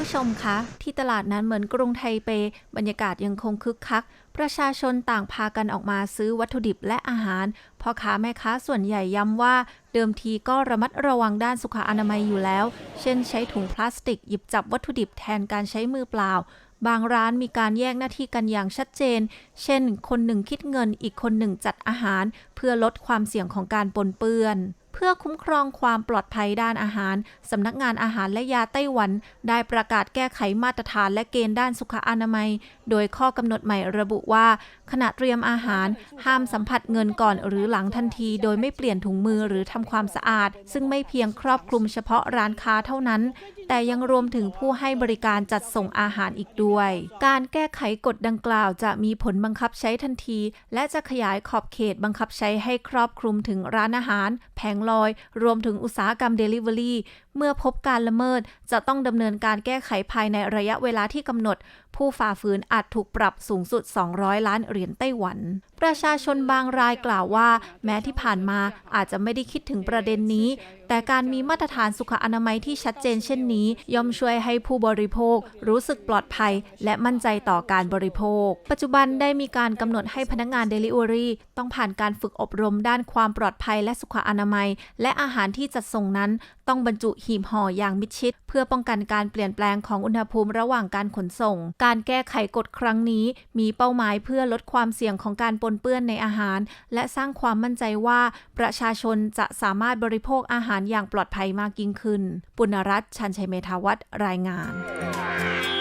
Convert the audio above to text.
ผู้ชมคะ ที่ตลาดนั้นเหมือนกรุงไทเป บรรยากาศยังคงคึกคัก ประชาชนต่างพากันออกมาซื้อวัตถุดิบและอาหารพ่อค้าแม่ค้าส่วนใหญ่ย้ำว่า เดิมทีก็ระมัดระวังด้านสุขอนามัยอยู่แล้ว เช่นใช้ถุงพลาสติกหยิบจับวัตถุดิบแทนการใช้มือเปล่าบางร้านมีการแยกหน้าที่กันอย่างชัดเจน เช่น คนหนึ่งคิดเงินอีกคนหนึ่งจัดอาหาร เพื่อลดความเสี่ยงของการปนเปื้อน เพื่อคุ้มครองความปลอดภัยด้านอาหาร สำนักงานอาหารและยาไต้หวัน ได้ประกาศแก้ไขมาตรฐานและเกณฑ์ด้านสุขอนามัย โดยข้อกำหนดใหม่ระบุว่า ขณะเตรียมอาหาร ห้ามสัมผัสเงินก่อนหรือหลังทันที โดยไม่เปลี่ยนถุงมือหรือทำความสะอาด ซึ่งไม่เพียงครอบคลุมเฉพาะร้านค้าเท่านั้น แต่ยังรวมถึงผู้ให้บริการจัดส่งอาหารอีกด้วย การแก้ไขกฎดังกล่าวจะมีผลบังคับใช้ทันที และจะขยายขอบเขตบังคับใช้ให้ครอบคลุมถึงร้านอาหาร แผงลอย รวมถึงอุตสาหกรรม Delivery เมื่อพบการละเมิด จะต้องดำเนินการแก้ไขภายในระยะเวลาที่กำหนด ผู้ฝ่าฝืนอาจถูกปรับสูงสุด 200 ล้านเหรียญไต้หวัน ประชาชนบางรายกล่าวว่า แม้ที่ผ่านมาอาจจะไม่ได้คิดถึงประเด็นนี้ แต่การมีมาตรฐานสุขอนามัยที่ชัดเจนเช่นนี้ ย่อมช่วยให้ผู้บริโภค รู้สึกปลอดภัย และมั่นใจต่อการบริโภค ปัจจุบันได้มีการกำหนดให้พนักงาน Delivery ต้องผ่านการฝึกอบรมด้านความปลอดภัยและสุขอนามัยและอาหารที่จัดส่งนั้น ต้องบรรจุหีบห่ออย่างมิดชิด เพื่อป้องกันการเปลี่ยนแปลงของอุณหภูมิระหว่างการขนส่ง การแก้ไขกฎครั้งนี้ มีเป้าหมายเพื่อลดความเสี่ยงของการปนเปื้อนในอาหาร และสร้างความมั่นใจว่า ประชาชนจะสามารถบริโภคอาหารอย่างปลอดภัยมากยิ่งขึ้น ปุณรัตน์ชันชัยเมธาวัฒน์รายงาน